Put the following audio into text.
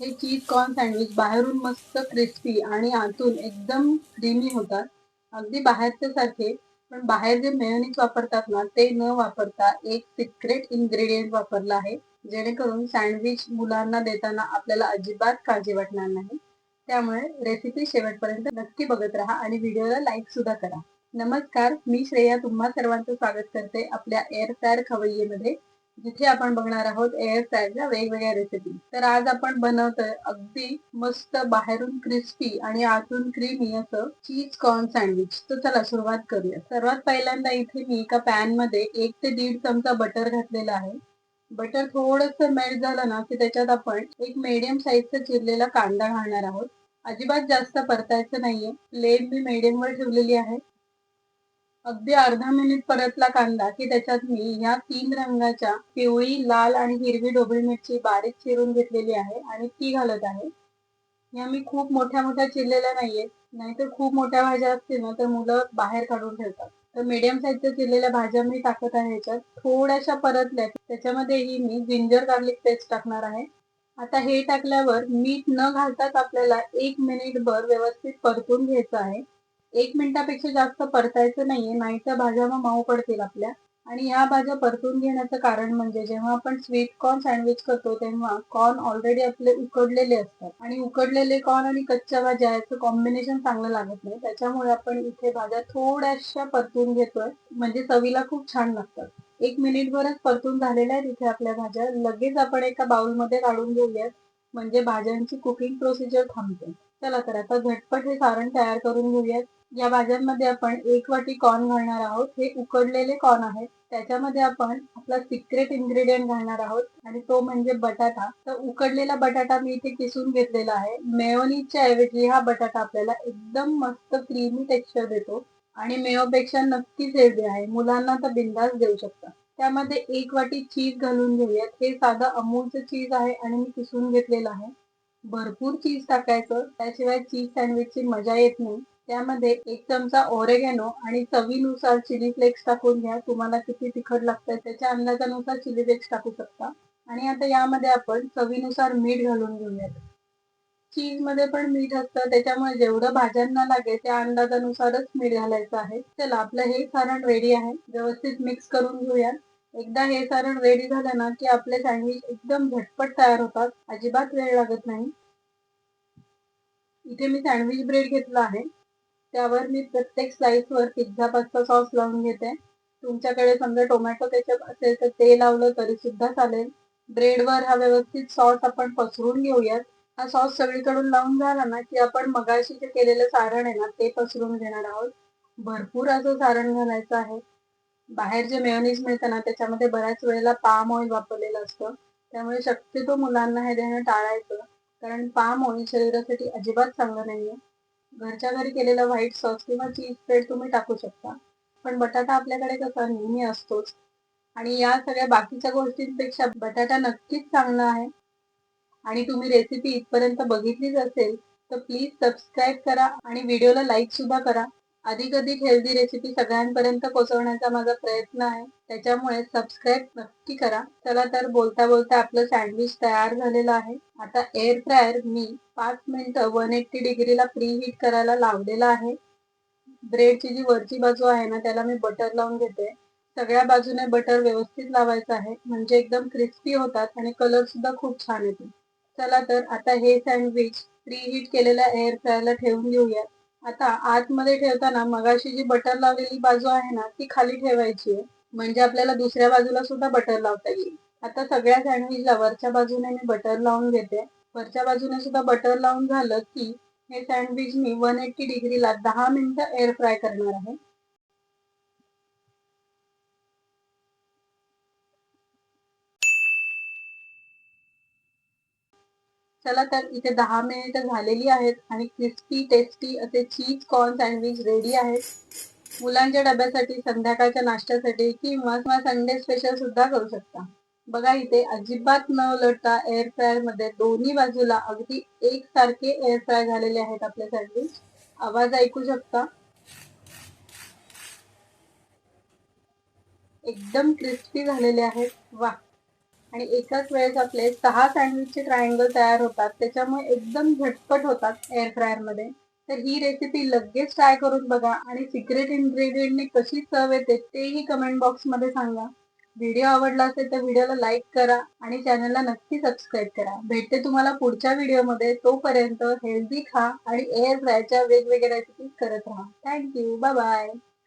हे cheese corn sandwich बाहेरून मस्त क्रिस्पी आणि आतून एकदम क्रीमी होतात. अगदी बाहेरच्या सारखे पण बाहेर जे मेयोनीज वापरतात ना ते न वापरता एक सिक्रेट इन्ग्रेडियंट वापरला आहे जेणेकरून सँडविच मुलांना देताना आपल्याला अजिबात काळजी वाटणार नाही. त्यामुळे रेसिपी शेवटपर्यंत नक्की बघत राहा आणि व्हिडिओला लाईक सुद्धा करा. नमस्कार मी श्रेया तुम्हा सर्वांचं स्वागत करते आपल्या एअर फ्रायर खवय्येमध्ये. जिथे आपण बघणार आहोत एअर फ्रायरच्या वेगवेगळ्या रेसिपी तर आज आपण बनवतोय अगदी मस्त बाहेरून क्रिस्पी आणि आतून क्रीमी असं चीज कॉर्न सँडविच तर चला सुरुवात करूया. सर्वात पहिल्यांदा इथे मी एका पॅनमध्ये एक ते दीड चमचा बटर घातलेला आहे. बटर थोडस मेल्ट झालं ना की त्याच्यात आपण एक मीडियम साईजचा चिरलेला कांदा घालणार आहोत. अजिबात जास्त परतायचं नाहीये. फ्लेम मी मीडियम वर ठेवलेली आहे. अगदी अर्धा मिनिट परतला कांदा की त्याच्यात मी ह्या तीन रंगाच्या पिवळी लाल आणि हिरवी ढोबळी मिरची बारीक चिरून घेतलेली आहे आणि ती घालत आहे. या मी खूप मोठ्या मोठ्या चिरलेल्या नाहीये. नाहीतर खूप मोठ्या भाज्या असतील ना तर मुलं बाहेर काढून ठेवतात. तर मीडियम साईजच्या चिरलेल्या भाज्या मी टाकत आहे ह्याच्यात. थोड्याशा परतल्या त्याच्यामध्येही मी जिंजर गार्लिक पेस्ट टाकणार आहे. आता हे टाकल्यावर मीठ न घालताच आपल्याला एक मिनिट भर व्यवस्थित परतून घ्यायचं आहे. एक मिनिटापेक्षा जास्त परतायचं नाहीये नाहीतर भाज्या मग मऊ पडतील आपल्या. आणि या भाज्या परतून घेण्याचं कारण म्हणजे जेव्हा आपण स्वीट कॉर्न सँडविच करतो तेव्हा कॉर्न ऑलरेडी आपले उकडलेले असतात. आणि उकडलेले कॉर्न आणि कच्च्या भाज्या याचं कॉम्बिनेशन चांगलं लागत नाही. त्याच्यामुळे आपण इथे भाज्या थोड्याशा परतून घेतोय. म्हणजे चवीला खूप छान लागतात. एक मिनिटभरच परतून झालेल्या आहेत इथे आपल्या भाज्या. लगेच आपण एका बाउलमध्ये काढून घेऊयात. म्हणजे भाज्यांची कुकिंग प्रोसिजर थांबते. चला तर आता झटपट हे सारण तयार करून घेऊयात. या भाज्यांमध्ये आपण एक वाटी कॉर्न घालणार आहोत. हे उकडलेले कॉर्न आहेत. त्याच्यामध्ये आपण आपला सिक्रेट इन्ग्रेडियंट घालणार आहोत. आणि तो म्हणजे बटाटा. तर उकडलेला बटाटा मी इथे किसून घेतलेला आहे. मेयोनीजच्या ऐवजी हा बटाटा आपल्याला एकदम मस्त क्रीमी टेक्स्चर देतो. आणि मेयोपेक्षा नक्कीच हेल्दी आहे. मुलांना तर बिंदास देऊ शकता. त्यामध्ये एक वाटी चीज घालून घेऊयात. हे साधं अमूलचं चीज आहे आणि मी किसून घेतलेलं आहे. भरपूर चीज टाकायचं. त्याशिवाय चीज सँडविचची मजा येत नाही. त्यामध्ये एक चमचा ओरेगॅनो आणि चवीनुसार चिली फ्लेक्स टाकून घ्या. तुम्हाला किती तिखट लागतंय त्याच्या अंदाजानुसार चिली फ्लेक्स टाकू शकता. आणि आता यामध्ये आपण चवीनुसार मीठ घालून घेऊयात. चीजमध्ये पण मीठ असतं. त्याच्यामुळे जेवढं भाज्यांना लागेल त्या अंदाजानुसारच मीठ घालायचं आहे. चला आपलं हे सारण रेडी आहे. व्यवस्थित मिक्स करून घेऊया एकदा हे सारण रेडी झालं ना की आपले सँडविच एकदम झटपट तयार होतात. अजिबात वेळ लागत नाही. इथे मी सँडविच ब्रेड घेतला आहे. त्यावर मी प्रत्येक स्लाइसवर पिझ्झा पास्ता सॉस लावून घेते. तुमच्याकडे समजा टोमॅटो केचप असेल तर ते लावलं तरी सुद्धा चालेल. ब्रेडवर हा व्यवस्थित सॉस आपण पसरून घेऊयात. हा सॉस सगळीकडून लावून झाला ना की आपण मगाशी जे केलेलं सारण आहे ना ते पसरून घेणार आहोत. भरपूर असं सारण घालायचं आहे. बाहेर जे मेयोनीज मिळतं ना त्याच्यामध्ये बऱ्याच वेळेला पाम ऑइल वापरलेलं असतं. त्यामुळे शक्यतो मुलांना हे देणं टाळायचं. कारण पाम ऑइल शरीरासाठी अजिबात चांगलं नाहीये. घरच्या घरी केलेला व्हाईट सॉस किंवा चीज स्प्रेड तुम्ही टाकू शकता. पण बटाटा आपल्याकडे कसा नेहमी असतोच. आणि या सगळ्या बाकीच्या गोष्टींपेक्षा बटाटा नक्कीच चांगला आहे. आणि तुम्ही रेसिपी इथपर्यंत बघितलीच असेल तर प्लीज सबस्क्राईब करा आणि व्हिडिओला लाईक सुद्धा करा. अधिक अधिक हेल्दी रेसिपी सगळ्यांपर्यंत पोहोचवण्याचा माझा प्रयत्न आहे. त्याच्यामुळे सबस्क्राईब नक्की करा. चला तर बोलता बोलता आपलं सँडविच तयार झालेलं आहे. आता एअर फ्रायर मी पाच मिनिटं वन एट्टी डिग्रीला प्री हीट करायला लावलेला आहे. ब्रेडची जी वरची बाजू आहे ना त्याला मी बटर लावून घेते. सगळ्या बाजूने बटर व्यवस्थित लावायचं आहे. म्हणजे एकदम क्रिस्पी होतात आणि कलर सुद्धा खूप छान येतो चला तर आता हे सँडविच प्री हीट केलेल्या एअर फ्रायरला ठेवून घेऊयात. आता आतमध्ये ठेवताना मगाशी जी बटर लावलेली बाजू आहे ना ती खाली ठेवायची आहे. म्हणजे आपल्याला दुसऱ्या बाजूला सुद्धा बटर लावता येईल. आता सगळ्या सँडविचला वरच्या बाजूने मी बटर लावून घेते. वरच्या बाजूने सुद्धा बटर लावून झालं की हे सँडविच मी वन एट्टी डिग्रीला दहा मिनिटं एअर फ्राय करणार आहे. चला तर इथे दहा मिनिट झालेली आहेत आणि क्रिस्पी टेस्टी असे चीज कॉर्न सँडविच रेडी आहेत. मुलांच्या डब्यासाठी संध्याकाळच्या नाश्त्यासाठी किंवा संडे स्पेशल सुद्धा करू शकता. बघा इथे अजिबात न लढता एअर फ्रायरमध्ये दोन्ही बाजूला अगदी एक सारखे एअर फ्राय झालेले आहेत आपले सँडविच आवाज ऐकू शकता? एकदम क्रिस्पी झालेले आहेत. वा आणि एकाच वेळेस आपले सहा सँडविचचे ट्रायंगल तयार होतात. त्याच्यामुळे एकदम झटपट होतात एअर फ्रायरमध्ये. तर ही रेसिपी लगेच ट्राय करून बघा आणि सिक्रेट इन्ग्रेडियंटने कशी चव येते तेही कमेंट बॉक्समध्ये सांगा. व्हिडिओ आवडला असेल तर व्हिडिओला लाईक करा आणि चॅनलला नक्की सबस्क्राईब करा. भेटते तुम्हाला पुढच्या व्हिडिओमध्ये तोपर्यंत हेल्दी खा आणि एअर फ्रायच्या वेगवेगळ्या रेसिपी करत राहा. Thank you bye